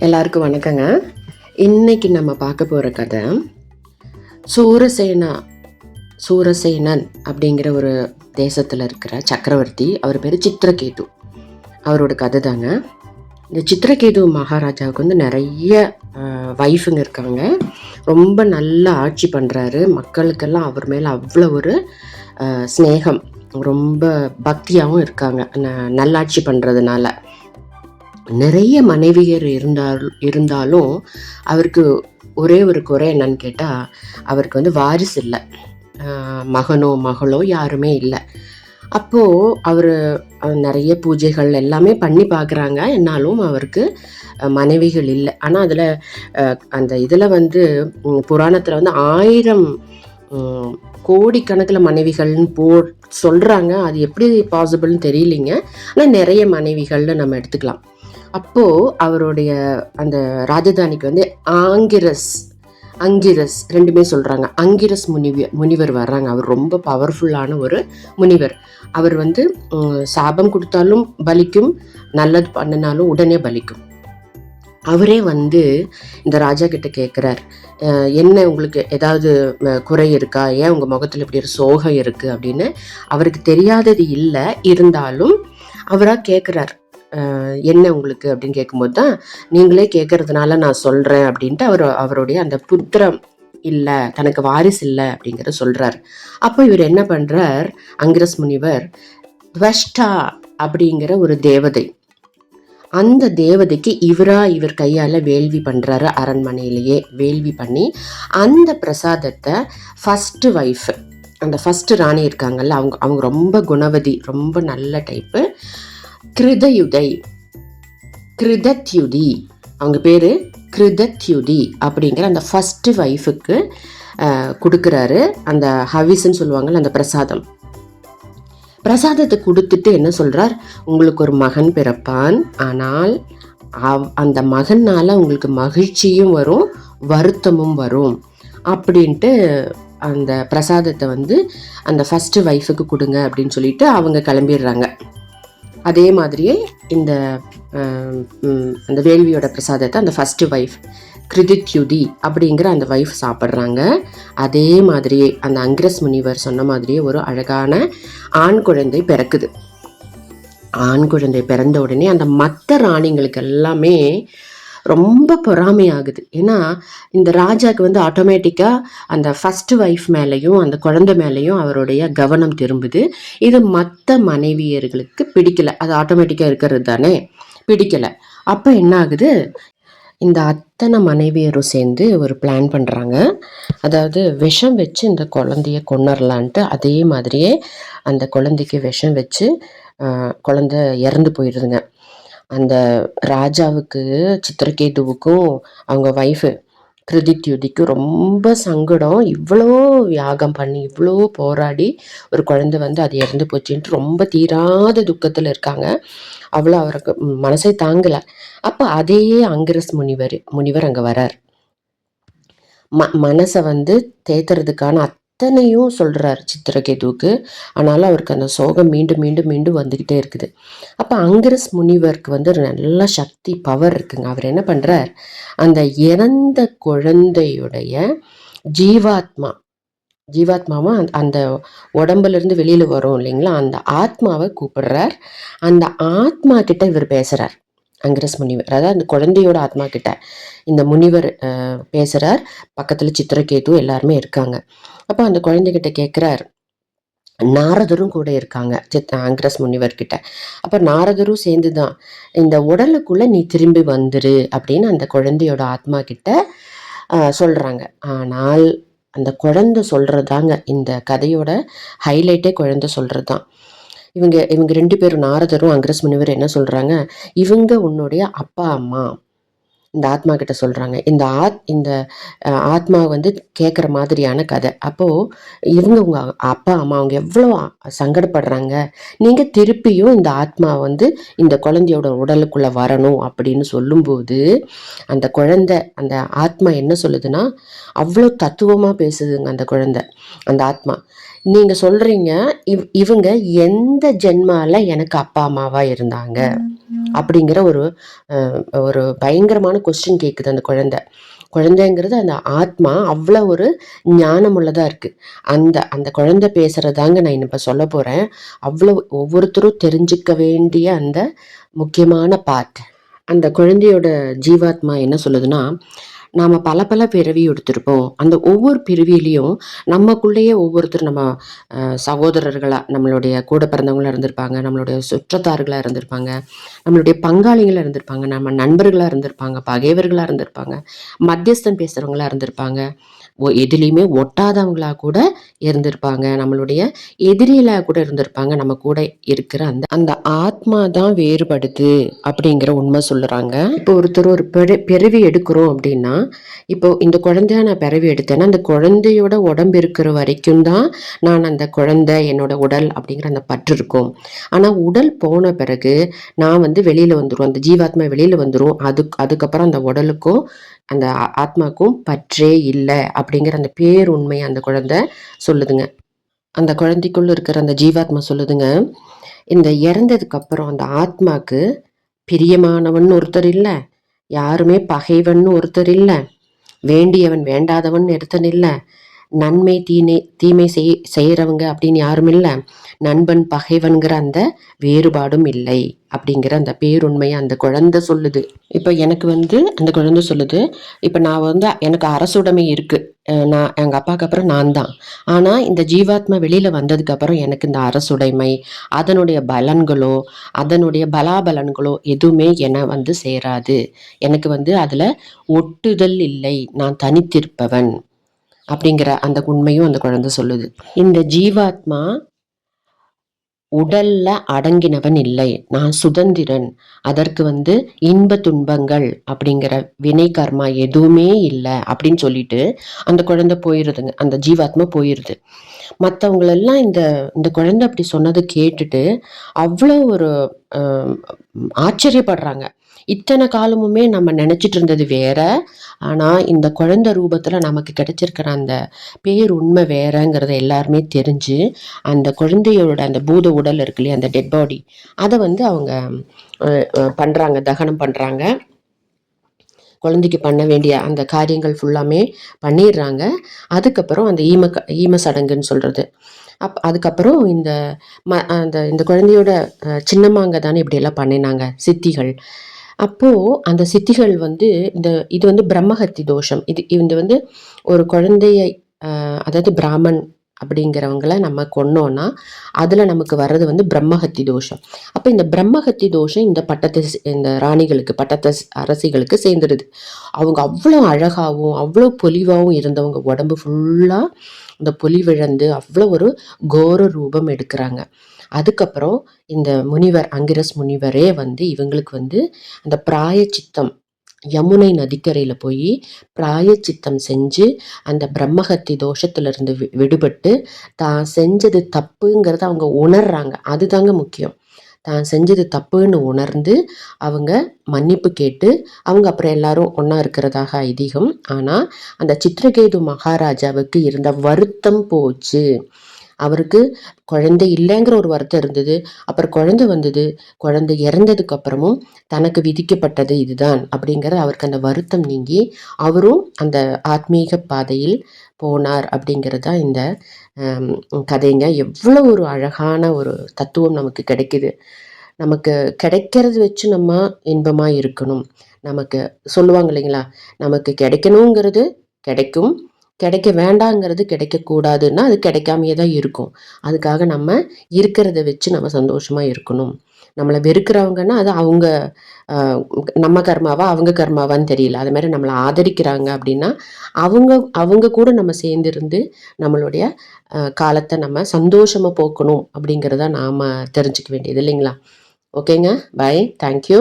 எல்லாருக்கும் வணக்கங்க. இன்னைக்கு நம்ம பார்க்க போகிற கதை சூரசேனா சூரசேனன் அப்படிங்கிற ஒரு தேசத்தில் இருக்கிற சக்கரவர்த்தி அவர் பேர் சித்திரகேது. அவரோட கதை தாங்க. இந்த சித்திரகேது மகாராஜாவுக்கு வந்து நிறைய ஒய்ஃபுங்க இருக்காங்க. ரொம்ப நல்லா ஆட்சி பண்ணுறாரு மக்களுக்கெல்லாம் அவர் மேலே அவ்வளோ ஒரு ஸ்னேகம் சிநேகம். ரொம்ப பக்தியாகவும் இருக்காங்க. ந- நல்லாட்சி பண்ணுறதுனால நிறைய மனைவியர் இருந்தால் இருந்தாலும் அவருக்கு ஒரே ஒரு குறை என்னன்னு கேட்டால் அவருக்கு வந்து வாரிசு இல்லை. மகனோ மகளோ யாருமே இல்லை. அப்போது அவர் நிறைய பூஜைகள் எல்லாமே பண்ணி பார்க்குறாங்க என்னாலும் அவருக்கு மனைவிகள் இல்லை. ஆனால் அதில் அந்த இதில் வந்து புராணத்தில் வந்து ஆயிரம் கோடிக்கணக்கில் மனைவிகள்னு போ சொல்கிறாங்க அது எப்படி பாசிபிள்னு தெரியலிங்க. ஆனால் நிறைய மனைவிகள்னு நம்ம எடுத்துக்கலாம். அப்போது அவருடைய அந்த ராஜதானிக்கு வந்து ஆங்கிரஸ் அங்கிரஸ் ரெண்டுமே சொல்கிறாங்க அங்கிரஸ் முனிவர் முனிவர் வர்றாங்க. அவர் ரொம்ப பவர்ஃபுல்லான ஒரு முனிவர். அவர் வந்து சாபம் கொடுத்தாலும் பலிக்கும் நல்லது பண்ணினாலும் உடனே பலிக்கும். அவரே வந்து இந்த ராஜா கிட்ட கேட்குறார் என்ன உங்களுக்கு ஏதாவது குறை இருக்கா? ஏன் உங்கள் முகத்தில் இப்படி ஒரு சோகம் இருக்குது அப்படின்னு அவருக்கு தெரியாதது இல்லை. இருந்தாலும் அவராக கேட்குறார் என்ன உங்களுக்கு அப்படின்னு கேட்கும்போது தான் நீங்களே கேட்கறதுனால நான் சொல்கிறேன் அப்படின்ட்டு அவர் அவருடைய அந்த புத்திரம் இல்லை தனக்கு வாரிசு இல்லை அப்படிங்கிறத சொல்கிறார் அப்போ இவர் என்ன பண்ணுறார் அங்கிரஸ் முனிவர் துவஷ்டா அப்படிங்கிற ஒரு தேவதை அந்த தேவதைக்கு இவரா இவர் கையால் வேள்வி பண்ணுறாரு அரண்மனையிலேயே வேள்வி பண்ணி அந்த பிரசாதத்தை ஃபஸ்ட்டு ஒய்ஃப் அந்த ஃபஸ்ட்டு ராணி இருக்காங்கல்ல அவங்க அவங்க ரொம்ப குணவதி ரொம்ப நல்ல டைப்பு கிருதயுதை. கிருதத்யுதி. அவங்க பேர் கிருதத்யுதி அப்படிங்கிற அந்த ஃபஸ்ட்டு ஒய்ஃபுக்கு கொடுக்குறாரு. அந்த ஹவிஸ்ன்னு சொல்லுவாங்கள அந்த பிரசாதம். பிரசாதத்தை கொடுத்துட்டு என்ன சொல்கிறார் உங்களுக்கு ஒரு மகன் பிறப்பான். ஆனால் அவ்- அந்த மகன்னால் உங்களுக்கு மகிழ்ச்சியும் வரும் வருத்தமும் வரும். அப்படின்ட்டு அந்த பிரசாதத்தை வந்து அந்த ஃபஸ்ட்டு ஒய்ஃபுக்கு கொடுங்க அப்படின்னு சொல்லிட்டு அவங்க கிளம்பிடுறாங்க. அதே மாதிரியே இந்த அந்த வேள்வியோட பிரசாதத்தை அந்த ஃபஸ்ட்டு ஒய்ஃப் கிருதித்யுதி அப்படிங்கிற அந்த ஒய்ஃப் சாப்பிட்றாங்க. அதே மாதிரியே அந்த அங்கிரஸ் முனிவர் சொன்ன மாதிரியே ஒரு அழகான ஆண் குழந்தை பிறக்குது. ஆண் குழந்தை பிறந்த உடனே அந்த மற்ற ராணிங்களுக்கு எல்லாமே ரொம்ப பொறாமையாகுது. ஏன்னா இந்த ராஜாக்கு வந்து ஆட்டோமேட்டிக்காக அந்த ஃபஸ்ட் ஒய்ஃப் மேலேயும் அந்த குழந்தை மேலேயும் அவருடைய கவனம் திரும்புது. இது மற்ற மனைவியர்களுக்கு பிடிக்கல. அது ஆட்டோமேட்டிக்காக இருக்கிறது தானே? பிடிக்கலை. அப்போ என்ன ஆகுது இந்த அத்தனை மனைவியரும் சேர்ந்து ஒரு பிளான் பண்ணுறாங்க அதாவது விஷம் வச்சு இந்த குழந்தைய கொண்டுறலான்ட்டு அதே மாதிரியே அந்த குழந்தைக்கு விஷம் வச்சு குழந்த குழந்தை இறந்து போயிடுதுங்க அந்த ராஜாவுக்கு சித்திரகேதுவுக்கும் அவங்க ஒய்ஃபு கிருதித்யுதிக்கும் ரொம்ப சங்கடம். இவ்வளோ யாகம் பண்ணி இவ்வளோ போராடி ஒரு குழந்தை வந்து அது இறந்து போச்சுன்ட்டு ரொம்ப தீராத துக்கத்தில் இருக்காங்க. அவ்வளோ அவருக்கு மனசை மனசே தாங்கலை. அப்போ அதே அங்கிரஸ் முனிவர் முனிவர் அங்கே வரார். ம மனசை வந்து தேத்துறதுக்கான அத்தனையும் சொல்கிறார் சித்திரகேதுவுக்கு. ஆனாலும் அவருக்கு அந்த சோகம் மீண்டும் மீண்டும் மீண்டும் வந்துக்கிட்டே இருக்குது. அப்போ அங்கிரஸ் முனிவருக்கு வந்து ஒரு நல்ல சக்தி பவர் இருக்குங்க. அவர் என்ன பண்ணுறார் அந்த இறந்த குழந்தையுடைய ஜீவாத்மா ஜீவாத்மாவை அந்த- அந்த வெளியில் வரும் இல்லைங்களா? அந்த ஆத்மாவை கூப்பிடுறார். அந்த ஆத்மா கிட்ட இவர் பேசுகிறார் அங்கிரஸ் முனிவர் அதாவது அந்த குழந்தையோட ஆத்மா கிட்ட இந்த முனிவர் பேசுகிறார் பக்கத்தில் சித்திரகேது எல்லாருமே இருக்காங்க. அப்போ அந்த குழந்தைகிட்ட கேட்குறார் நாரதரும் கூட இருக்காங்க சித் அங்கிரஸ் முனிவர்கிட்ட அப்போ நாரதரும் சேர்ந்து தான் இந்த உடலுக்குள்ளே நீ திரும்பி வந்துரு அப்படின்னு அந்த குழந்தையோட ஆத்மா கிட்ட சொல்கிறாங்க ஆனால் அந்த குழந்தை சொல்கிறதாங்க இந்த கதையோட ஹைலைட்டே குழந்தை சொல்றதுதான். இவங்க இவங்க ரெண்டு பேரும் நாரதரும் அங்கிரஸ் முனிவர் என்ன சொல்கிறாங்க இவங்க உன்னுடைய அப்பா அம்மா. இந்த ஆத்மா கிட்ட சொல்கிறாங்க இந்த ஆத் இந்த ஆத்மா வந்து கேட்குற மாதிரியான கதை. அப்போது இவங்க உங்கள் அப்பா அம்மா அவங்க எவ்வளோ சங்கடப்படுறாங்க? நீங்கள் திருப்பியும் இந்த ஆத்மா வந்து இந்த குழந்தையோட உடலுக்குள்ளே வரணும் அப்படின்னு சொல்லும்போது அந்த குழந்தை அந்த ஆத்மா என்ன சொல்லுதுன்னா அவ்வளோ தத்துவமாக பேசுதுங்க அந்த குழந்தை அந்த ஆத்மா. நீங்கள் சொல்கிறீங்க இவ் இவங்க எந்த ஜென்மால எனக்கு அப்பா அம்மாவாக இருந்தாங்க? அப்படிங்கிற ஒரு ஒரு பயங்கரமான கொஸ்டின் கேட்குது அந்த குழந்தை. குழந்தைங்கிறது அந்த ஆத்மா அவ்வளோ ஒரு ஞானமுள்ளதாக இருக்குது அந்த அந்த குழந்தை பேசுகிறதாங்க நான் இப்போ சொல்ல போகிறேன் அவ்வளோ ஒவ்வொருத்தரும் தெரிஞ்சுக்க வேண்டிய அந்த முக்கியமான பார்ட் அந்த குழந்தையோட ஜீவாத்மா என்ன சொல்லுதுன்னா நாம் பல பல பிறவி எடுத்திருப்போம். அந்த ஒவ்வொரு பிறவியிலையும் நமக்குள்ளேயே ஒவ்வொருத்தர் நம்ம சகோதரர்களாக நம்மளுடைய கூட பிறந்தவங்களாக இருந்திருப்பாங்க நம்மளுடைய சுற்றத்தார்களாக இருந்திருப்பாங்க நம்மளுடைய பங்காளிகளாக இருந்திருப்பாங்க நம்ம நண்பர்களாக இருந்திருப்பாங்க பகைவர்களாக இருந்திருப்பாங்க மத்தியஸ்தம் பேசுகிறவங்களா இருந்திருப்பாங்க எதுலேயுமே ஒட்டாதவங்களா கூட இருந்திருப்பாங்க. நம்மளுடைய எதிரிகளாக கூட இருந்திருப்பாங்க. நம்ம கூட இருக்கிற அந்த அந்த ஆத்மா தான் வேறுபடுது அப்படிங்கிற உண்மை சொல்லுறாங்க இப்போ ஒருத்தர் ஒரு பிறவி எடுக்கிறோம் அப்படின்னா இப்போ இந்த குழந்தைய நான் பிறவி எடுத்தேன்னா அந்த குழந்தையோட உடம்பு இருக்கிற வரைக்கும் தான் நான் அந்த குழந்தை என்னோட உடல் அப்படிங்கிற அந்த பற்று இருக்கும். ஆனால் உடல் போன பிறகு நான் வந்து வெளியில் வந்துடும் அந்த ஜீவாத்மா வெளியில் வந்துடும் அதுக்கு அதுக்கப்புறம் அந்த உடலுக்கும் அந்த ஆத்மாக்கும் பற்றே இல்லை அப்படிங்கிற அந்த பேருண்மை அந்த குழந்தை சொல்லுதுங்க. அந்த குழந்தைக்குள்ள இருக்கிற அந்த ஜீவாத்மா சொல்லுதுங்க இந்த இறந்ததுக்கு அப்புறம் அந்த ஆத்மாக்கு பிரியமானவன் ஒருத்தர் இல்லை யாருமே பகைவன் ஒருத்தர் இல்லை வேண்டியவன் வேண்டாதவன் ஒருத்தன் இல்லை நன்மை தீனை தீமை செய் செய்கிறவங்க அப்படின்னு யாரும் இல்லை. நண்பன் பகைவன்கிற அந்த வேறுபாடும் இல்லை அப்படிங்கிற அந்த பேருண்மையை அந்த குழந்தை சொல்லுது. இப்போ எனக்கு வந்து அந்த குழந்தை சொல்லுது இப்போ நான் வந்து எனக்கு அரசுடைமை இருக்குது நான் எங்கள் அப்பாவுக்கு அப்புறம் நான் தான். ஆனால் இந்த ஜீவாத்மா வெளியில் வந்ததுக்கப்புறம் எனக்கு இந்த அரசுடைமை அதனுடைய பலன்களோ அதனுடைய பலாபலன்களோ எதுவுமே என்னை வந்து சேராது. எனக்கு வந்து அதில் ஒட்டுதல் இல்லை. நான் தனித்திருப்பவன். அப்படிங்கிற அந்த உண்மையும் அந்த குழந்தை சொல்லுது. இந்த ஜீவாத்மா உடல்ல அடங்கினவன் இல்லை. நான் சுதந்திரன். அதற்கு வந்து இன்ப துன்பங்கள் அப்படிங்கிற வினை கர்மா எதுவுமே இல்லை அப்படின்னு சொல்லிட்டு அந்த குழந்தை போயிருதுங்க. அந்த ஜீவாத்மா போயிருது. மற்றவங்களெல்லாம் இந்த இந்த குழந்தை அப்படி சொன்னதை கேட்டுட்டு அவ்வளோ ஒரு ஆச்சரியப்படுறாங்க. இத்தனை காலமுமே நம்ம நினச்சிட்டு இருந்தது வேற. ஆனால் இந்த குழந்தை ரூபத்தில் நமக்கு கிடைச்சிருக்கிற அந்த பேர் உண்மை வேறங்கிறத எல்லாருமே தெரிஞ்சு அந்த குழந்தையோட அந்த பூத உடல் இருக்கு இல்லையா அந்த டெட் பாடி அதை வந்து அவங்க பண்ணுறாங்க தகனம் பண்ணுறாங்க குழந்தைக்கு பண்ண வேண்டிய அந்த காரியங்கள் ஃபுல்லாமே பண்ணிடுறாங்க. அதுக்கப்புறம் அந்த ஈம ஈம சடங்குன்னு சொல்கிறது அப் அதுக்கப்புறம் இந்த ம அந்த இந்த குழந்தையோட சின்னம்மாங்க தானே இப்படியெல்லாம் பண்ணினாங்க சித்திகள். அப்போது அந்த சித்திகள் வந்து இந்த இது வந்து பிரம்மஹத்தி தோஷம். இது இது வந்து ஒரு குழந்தையை அதாவது பிராமன் அப்படிங்கிறவங்கள நம்ம கொன்னோன்னா அதில் நமக்கு வர்றது வந்து பிரம்மஹத்தி தோஷம். அப்போ இந்த பிரம்மஹத்தி தோஷம் இந்த பட்டத்தை இந்த ராணிகளுக்கு பட்டத்தை அரசிகளுக்கு சேர்ந்துடுது அவங்க அவ்வளோ அழகாகவும் அவ்வளோ பொலிவாகவும் இருந்தவங்க உடம்பு ஃபுல்லாக இந்த புலி விழந்து அவ்வளோ ஒரு கோர ரூபம் எடுக்கிறாங்க. அதுக்கப்புறம் இந்த முனிவர் அங்கிரஸ் முனிவரே வந்து இவங்களுக்கு வந்து அந்த பிராயச்சித்தம் யமுனை நதிக்கரையில் போய் பிராயச்சித்தம் செஞ்சு அந்த பிரம்மஹத்தி தோஷத்திலிருந்து வி விடுபட்டு தான் செஞ்சது தப்புங்கிறத அவங்க உணர்றாங்க. அதுதாங்க முக்கியம். தான் செஞ்சது தப்புன்னு உணர்ந்து அவங்க மன்னிப்பு கேட்டு அவங்க அப்புறம் எல்லாரும் ஒன்றா இருக்கிறதாக ஐதீகம். ஆனால் அந்த சித்திரகேது மகாராஜாவுக்கு இருந்த வருத்தம் போச்சு. அவருக்கு குழந்தை இல்லைங்கிற ஒரு வருத்தம் இருந்தது. அப்புறம் குழந்தை வந்தது. குழந்தை இறந்ததுக்கு அப்புறமும் தனக்கு விதிக்கப்பட்டது இதுதான் அப்படிங்கிற அவருக்கு அந்த வருத்தம் நீங்கி அவரும் அந்த ஆத்மீக பாதையில் போனார் அப்படிங்கிறது தான் இந்த கதைங்க. எவ்வளோ ஒரு அழகான ஒரு தத்துவம் நமக்கு கிடைக்குது. நமக்கு கிடைக்கிறது வச்சு நம்ம இன்பமாக இருக்கணும். நமக்கு சொல்லுவாங்க இல்லைங்களா? நமக்கு கிடைக்கணுங்கிறது கிடைக்கும். கிடைக்க வேண்டாங்கிறது கிடைக்கக்கூடாதுன்னா அது கிடைக்காமையே தான் இருக்கும். அதுக்காக நம்ம இருக்கிறத வச்சு நம்ம சந்தோஷமாக இருக்கணும். நம்மளை வெறுக்கிறவங்கன்னா அது அவங்க நம்ம கர்மாவா அவங்க கர்மாவான்னு தெரியல. அது மாதிரி நம்மளை ஆதரிக்கிறாங்க அப்படின்னா அவங்க அவங்க கூட நம்ம சேர்ந்திருந்து நம்மளுடைய காலத்தை நம்ம சந்தோஷமாக போக்கணும் அப்படிங்கிறத நாம் தெரிஞ்சுக்க வேண்டியது இல்லைங்களா? ஓகேங்க. பை. Thank you.